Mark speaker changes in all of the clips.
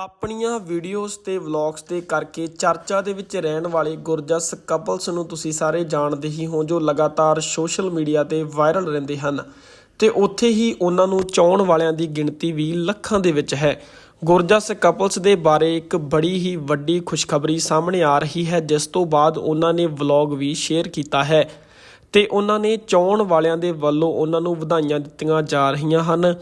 Speaker 1: ਆਪਣੀਆਂ ਵੀਡੀਓਜ਼ ਤੇ ਵਲੌਗਸ ਤੇ ਕਰਕੇ ਚਰਚਾ ਦੇ ਵਿੱਚ ਰਹਿਣ ਵਾਲੇ ਗੁਰਜਸ ਕਪਲਸ ਨੂੰ ਤੁਸੀਂ ਸਾਰੇ ਜਾਣਦੇ ਹੀ ਹੋ ਜੋ ਲਗਾਤਾਰ ਸੋਸ਼ਲ ਮੀਡੀਆ ਤੇ ਵਾਇਰਲ ਰਹਿੰਦੇ ਹਨ। ਤੇ ਉੱਥੇ ਹੀ ਉਹਨਾਂ ਨੂੰ ਚਾਹਣ ਵਾਲਿਆਂ ਦੀ ਗਿਣਤੀ ਵੀ ਲੱਖਾਂ ਦੇ ਵਿੱਚ ਹੈ। ਗੁਰਜਸ ਕਪਲਸ ਦੇ ਬਾਰੇ ਇੱਕ ਬੜੀ ਹੀ ਵੱਡੀ ਖੁਸ਼ਖਬਰੀ ਸਾਹਮਣੇ ਆ ਰਹੀ ਹੈ, ਜਿਸ ਤੋਂ ਬਾਅਦ ਉਹਨਾਂ ਨੇ ਵਲੌਗ ਵੀ ਸ਼ੇਅਰ ਕੀਤਾ ਹੈ। ਤੇ ਉਹਨਾਂ ਨੇ ਚਾਹਣ ਵਾਲਿਆਂ ਦੇ ਵੱਲੋਂ ਉਹਨਾਂ ਨੂੰ ਵਧਾਈਆਂ ਦਿੱਤੀਆਂ ਜਾ ਰਹੀਆਂ ਹਨ।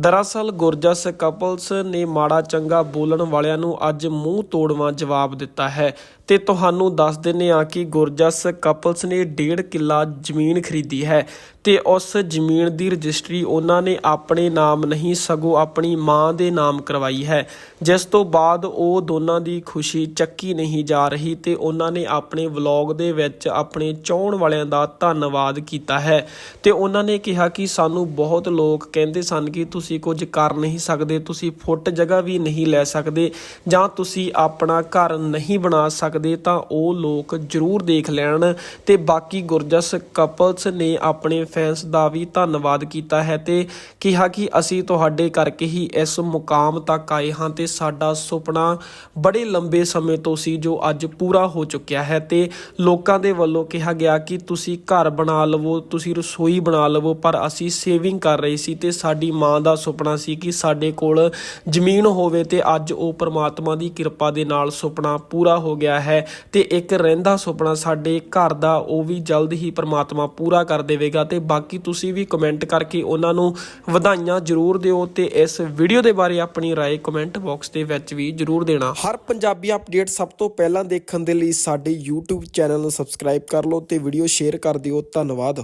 Speaker 1: ਦਰਅਸਲ ਗੁਰਜਸ ਕਪਲਸ ਨੇ ਮਾੜਾ ਚੰਗਾ ਬੋਲਣ ਵਾਲਿਆਂ ਨੂੰ ਅੱਜ ਮੂੰਹ ਤੋੜਵਾਂ ਜਵਾਬ ਦਿੱਤਾ ਹੈ। ਤੇ ਤੁਹਾਨੂੰ ਦੱਸ ਦਿੰਨੇ ਆ ਕਿ ਗੁਰਜਸ ਕਪਲਸ ਨੇ ਡੇਢ ਕਿੱਲਾ ਜ਼ਮੀਨ ਖਰੀਦੀ ਹੈ ਤੇ ਉਸ ਜ਼ਮੀਨ ਦੀ ਰਜਿਸਟਰੀ ਉਹਨਾਂ ਨੇ ਆਪਣੇ ਨਾਮ ਨਹੀਂ, ਸਗੋਂ ਆਪਣੀ ਮਾਂ ਦੇ ਨਾਮ ਕਰਵਾਈ ਹੈ। ਜਿਸ ਤੋਂ ਬਾਅਦ ਉਹ ਦੋਨਾਂ ਦੀ ਖੁਸ਼ੀ ਚੱਕੀ ਨਹੀਂ ਜਾ ਰਹੀ ਤੇ ਉਹਨਾਂ ਨੇ ਆਪਣੇ ਵਲੌਗ ਦੇ ਵਿੱਚ ਆਪਣੇ ਚਾਹਣ ਵਾਲਿਆਂ ਦਾ ਧੰਨਵਾਦ ਕੀਤਾ ਹੈ। ਤੇ ਉਹਨਾਂ ਨੇ ਕਿਹਾ ਕਿ ਸਾਨੂੰ ਬਹੁਤ ਲੋਕ ਕਹਿੰਦੇ ਸਨ ਕਿ ਤੁਸੀਂ ਕੁਝ ਕਰ ਨਹੀਂ ਸਕਦੇ, ਤੁਸੀਂ ਫੁੱਟ ਜਗ੍ਹਾ ਵੀ ਨਹੀਂ ਲੈ ਸਕਦੇ ਜਾਂ ਤੁਸੀਂ ਆਪਣਾ ਘਰ ਨਹੀਂ ਬਣਾ ਸਕਦੇ, ਤਾਂ ਉਹ ਲੋਕ ਜ਼ਰੂਰ ਦੇਖ ਲੈਣ। ਤੇ ਬਾਕੀ ਗੁਰਜਸ ਕਪਲਸ ਨੇ ਆਪਣੇ ਫੈਨਸ ਦਾ ਵੀ ਧੰਨਵਾਦ ਕੀਤਾ ਹੈ ਤੇ ਕਿਹਾ ਕਿ ਅਸੀਂ ਤੁਹਾਡੇ ਕਰਕੇ ਹੀ ਇਸ ਮੁਕਾਮ ਤੱਕ ਆਏ ਹਾਂ ਤੇ ਸਾਡਾ ਸੁਪਨਾ ਬੜੇ ਲੰਬੇ ਸਮੇਂ ਤੋਂ ਸੀ ਜੋ ਅੱਜ ਪੂਰਾ ਹੋ ਚੁੱਕਿਆ ਹੈ ਤੇ ਲੋਕਾਂ ਦੇ ਵੱਲੋਂ ਕਿਹਾ ਗਿਆ ਕਿ ਤੁਸੀਂ ਘਰ ਬਣਾ ਲਵੋ, ਤੁਸੀਂ ਰਸੋਈ ਬਣਾ ਲਵੋ, ਪਰ ਅਸੀਂ ਸੇਵਿੰਗ ਕਰ ਰਹੇ ਸੀ ਤੇ ਸਾਡੀ ਮਾਂ ਦਾ ਦਾ ਸੁਪਨਾ ਸੀ ਕਿ ਸਾਡੇ ਕੋਲ ਜ਼ਮੀਨ ਹੋਵੇ ਤੇ ਅੱਜ ਉਹ ਪ੍ਰਮਾਤਮਾ ਦੀ ਕਿਰਪਾ ਦੇ ਨਾਲ ਸੁਪਨਾ ਪੂਰਾ ਹੋ ਗਿਆ ਹੈ ਤੇ ਇੱਕ ਰਹਿੰਦਾ ਸੁਪਨਾ ਸਾਡੇ ਘਰ ਦਾ ਉਹ ਵੀ ਜਲਦ ਹੀ ਪ੍ਰਮਾਤਮਾ ਪੂਰਾ ਕਰ ਦੇਵੇਗਾ ਤੇ ਬਾਕੀ ਤੁਸੀਂ ਵੀ ਕਮੈਂਟ ਕਰਕੇ ਉਹਨਾਂ ਨੂੰ ਵਧਾਈਆਂ ਜ਼ਰੂਰ ਦਿਓ ਤੇ ਇਸ ਵੀਡੀਓ ਦੇ ਬਾਰੇ ਆਪਣੀ رائے ਕਮੈਂਟ ਬਾਕਸ ਦੇ ਵਿੱਚ ਵੀ ਜ਼ਰੂਰ ਦੇਣਾ ਹਰ ਪੰਜਾਬੀ ਅਪਡੇਟ ਸਭ ਤੋਂ ਪਹਿਲਾਂ ਦੇਖਣ ਦੇ ਲਈ ਸਾਡੇ YouTube ਚੈਨਲ ਨੂੰ ਸਬਸਕ੍ਰਾਈਬ ਕਰ ਲਓ ਤੇ ਵੀਡੀਓ ਸ਼ੇਅਰ ਕਰ ਦਿਓ ਧੰਨਵਾਦ